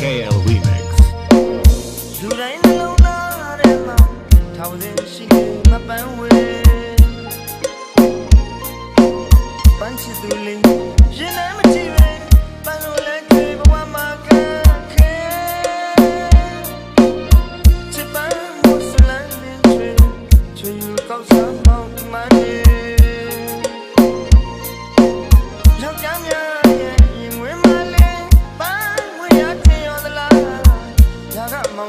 KL Remix လူတိုင်းနှလုံးသားထဲမှာထောင်စင်ရှိနေမပန်းဝေးပန်းချစ်သူလေး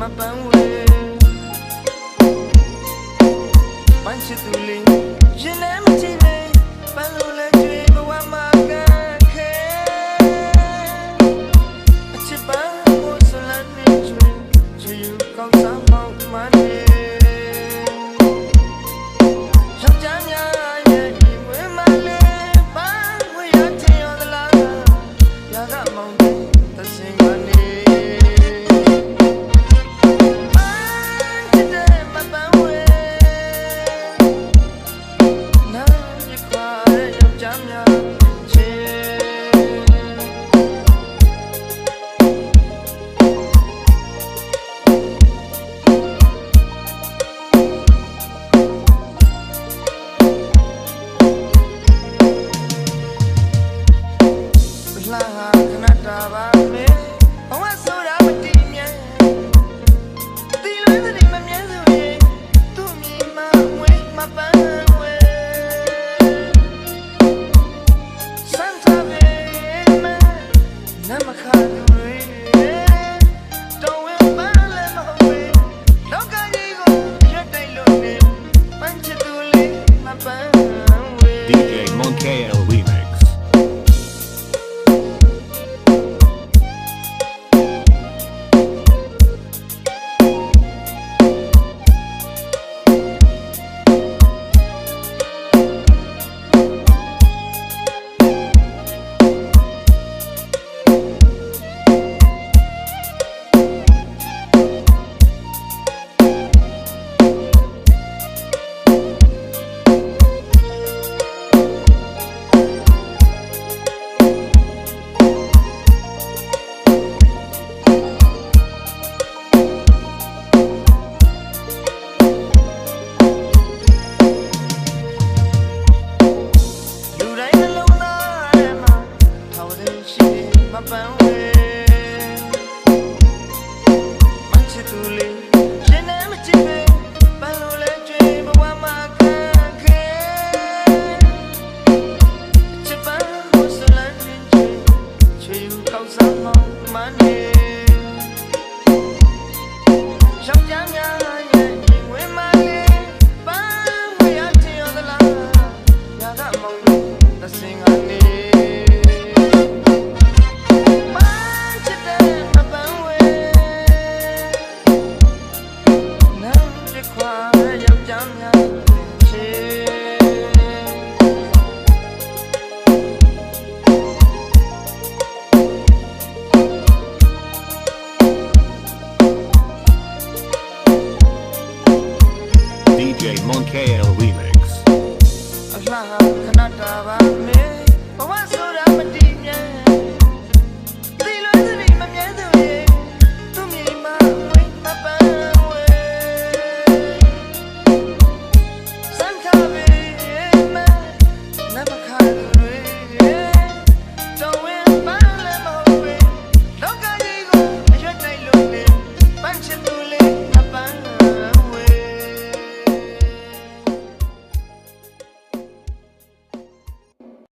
မပန်းဝေးပန်းချစ်သူလေးရင်လည်းမကြည့်နဲ့ပန်းလို့ Moncada.